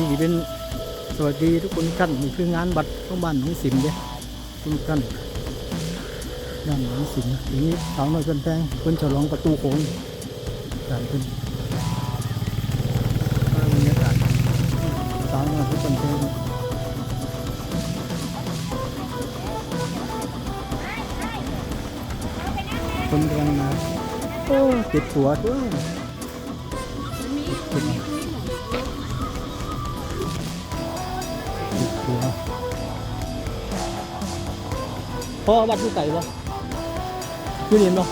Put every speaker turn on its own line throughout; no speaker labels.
ดีเป็นสวัสดีทุกคนทุกท่านนี่คืองานบัตรของบ้านหนองสิมเด้ทุกท่านบ้านหนองสิมทีนี้สาวน้อยเพิ่นแพงเพิ่นฉลองประตูโค้งการเพิ่นบรรยากาศสาวน้อยเพิ่นแพงคนกำลังมาโอ้เจ็บหัวด้วย พ่อวัดที่ไก่ปะอยู่นี่เนาะ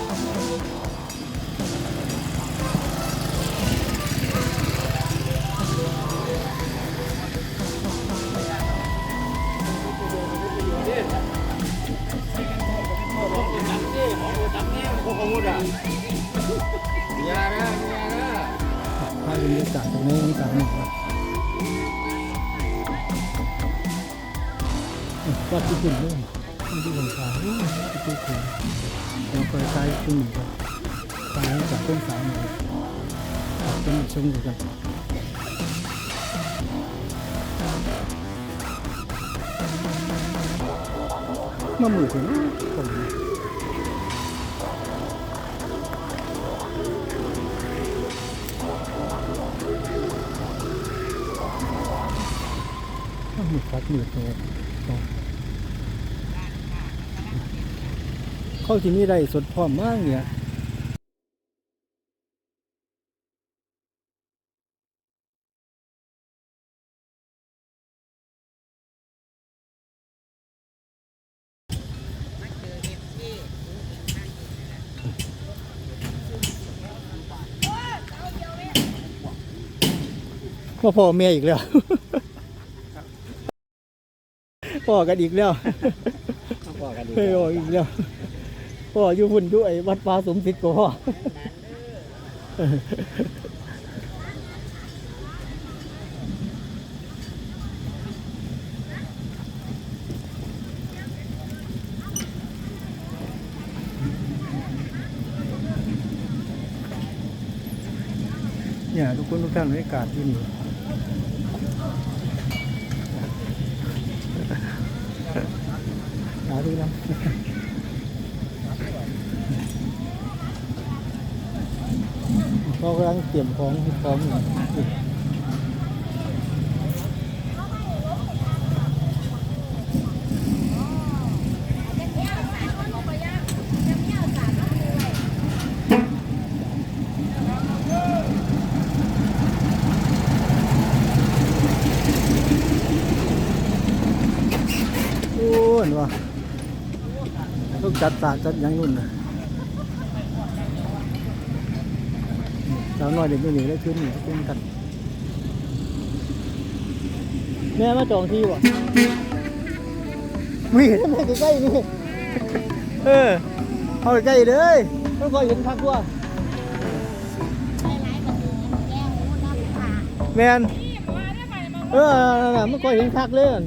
ถ้าเป็นบรรยากาศตรงนี้บรรยากาศนี่ครับวัดที่ขึ้นด้วย วัดที่ลงขาโอ้ยที่ขึ้นขึ้นแล้วก็ใช้ขึ้นหนึ่งครับตายจากต้นสายหน่อยเป็นชมกันมาหมู่ถึงผมมาหมู่ฟัดหมู่ตัว เขาที่นี่ได้สดพร้อมมากเนี่ยพ่อพ่อแม่อีกแล้วพ่อกันอีกแล้ว
พ่อกัน
อีกแล้ว พ่ออยู่หุ่นด้วยวัดป่าสมศิษย์กับพ่อเนี่ยทุกคนทุกท่านบรรยากาศที่นี่หาดูนะ เขากำลังเตรียมของให้พร้อมอยู่โอ้ยว่ะต้องจัดสาจัดยังนู่นนะ สาวน้อยเด็กอยู่นี่ได้ขึ้นนี่ขึ้นกัน แม่มาจองที่วะวิ่งทำไมใกล้ๆนี่เออเอาใกล้ๆเลยไม่ค่อยเห็นคักว่าแมนเออนั่นน่ะไม่ค่อยเห็นคักเลยอั่น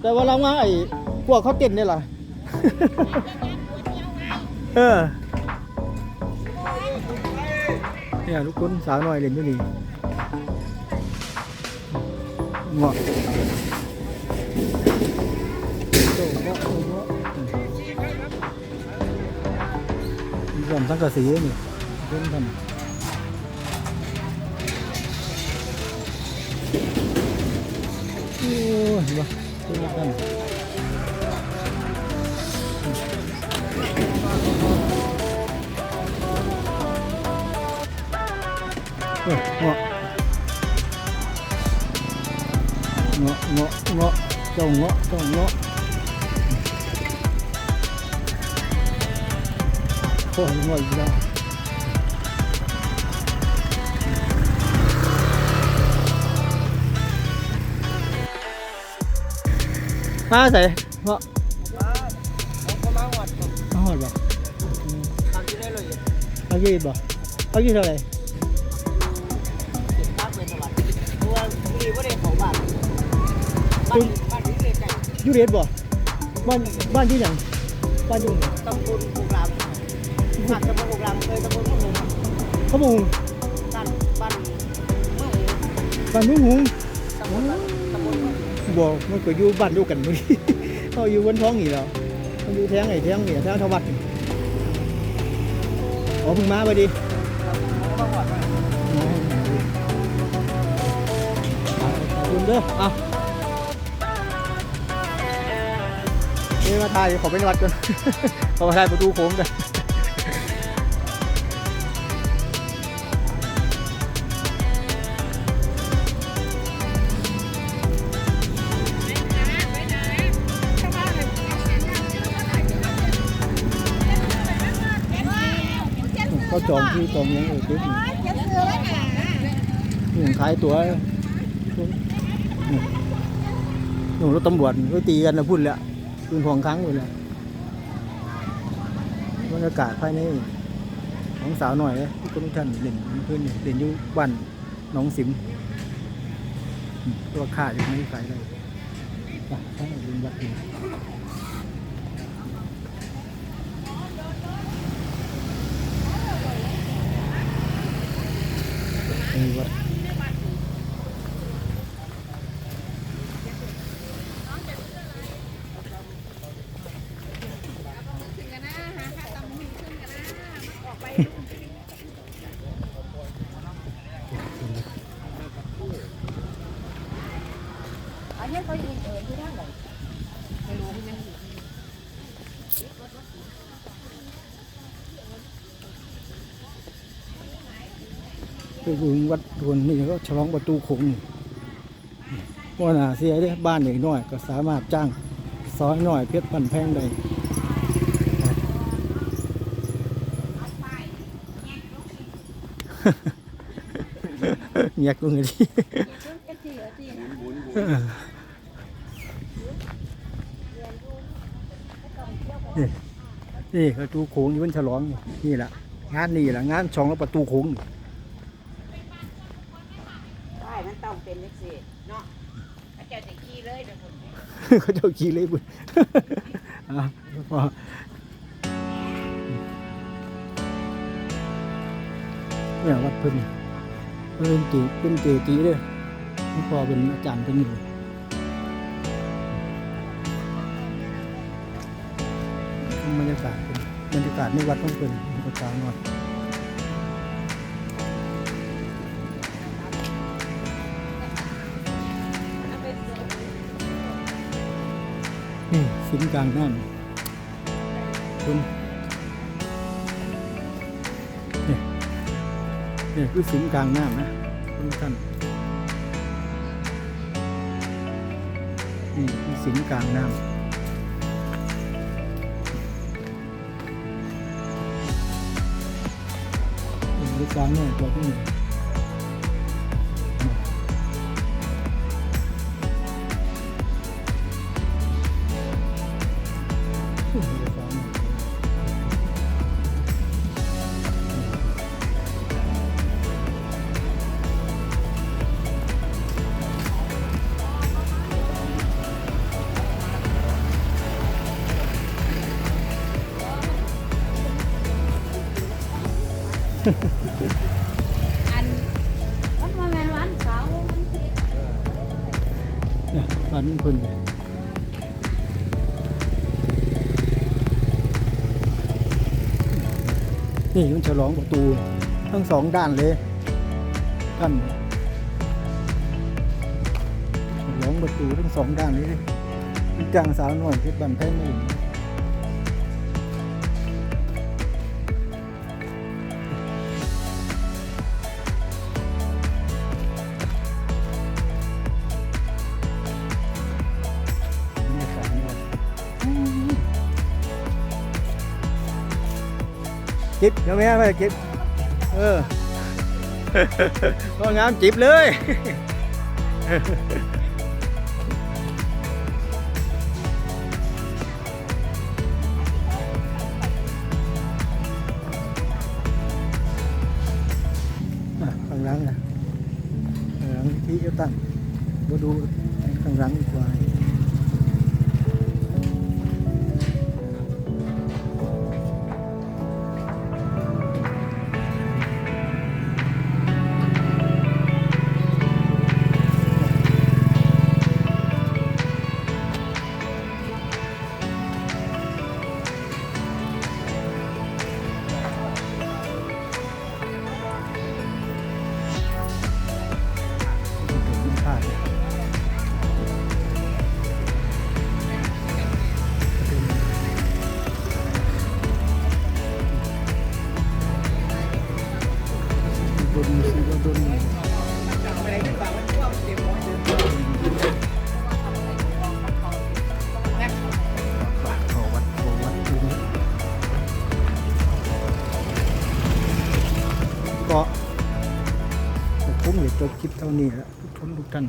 แต่ว่าเรามาไอ้พวกเขาเต้นนี่ล่ะเออ นี่ยทุกคนสาวน้อยเล่นอยู่นี่เหมาะโตเหมาะโตเหมาะมีความสังกะสีนี่เพื่อนกันโอ้ยว่ะเพื่อนกันเออเหมาะเงาะเงาะเาวั
ดครับ
มาหอดบ่
ทำที่ได้เลย
เอา
ว่ามีว่าได้เขาบ้านบ้านบ้านที่เล็กใหญ่
อยูเรสบ่บ้านบ้านที่ไหนบ้านอยู่ไหน
ตำบลกุกรามบ้านตำบลกุกรามเคยตำบลเมืองหงส์
เขาบุง
บ้านบ้านเมืองหงส์
บ้านนุ่งหุง
ตำำบลตำบล
บอกมันก็อยู่บ้านเดูกันมื้อนี้เขาอยู่บนท้องนี่แล้วเขาอยู่แทงไอ้แทงนี่แทงทวัดนี่อ๋อเพิ่งมาพอดี
บางวัด
คุณเด้อเอานี่มาถ่ายขอเป็นวัดก่อนขอมาถ่ายประตูโค้งกันเขาจองที่จองยังเออติ๊บนี่ขายตัวนี่ หนูรถตำรวจก็ตีกันนะพูดแล้วคืนของครั้งเลยแล้วบรรยากาศภายในของสาวหน่อยเลยที่คุณท่านเด่นเพื่อนเด่นอยู่บ้านน้องสิมตัวขาดยังไม่ใส่เลยอะให้ลินวัดนี่นี่วัด
อันนี้เขายิงเออที่ด้านไหน
คือถึงวัดทวนนี่ก็ฉลองประตูโขงนี่ว่าหนาเสียเด้บ้านเด็กน้อยก็สามารถจ้างซอยหน้อยเพชรพันแพงได้ ยากลงเลยดิ
เอทีเอทีนะ
นี่นี่ประตูโขงอยู่บนฉลองนี่นี่แหละงานนี่แหละงานช่องแล้วประตูโขงนี่
ใช่มันต้องเป็นนักสิเนาะเขาจะจะขี้เลยเดี๋ยวผม
เขาเจ้าขี่เลยบุญ เนี่ยวัดเพิ่นเพิ่นตีเป็นเกจีเลยนี่พอเป็นอาจารย์เป็นอยู่บรรยากาศเป็นบรรยากาศในวัดต้องเป็นบรรยากาศนอนนี่สินกลางน้ำคุณ นี่คือสิงกลางน้ำนะทุกท่านนี่คือสิงกลางน้ำลูกกลางเนี่ยตัวที่หนึ่ง บ้านคนนี่มันฉลองประตูทั้งสองด้านเลยท่านฉลองประตูทั้งสองด้านเลยมีกลางสาวหน่อยเพชรบันแท่งนี่ จิบเดี๋ยวแม่ไปจิบเออก็งามจิบเลยอะข้างหลังนะข้างหลังที่จะตั้งมาดูข้างหลังดีกว่า นสีกระดนก็คุ้มหรือจบคลิปเท่านี้แล้วทุกท่านทุกท่าน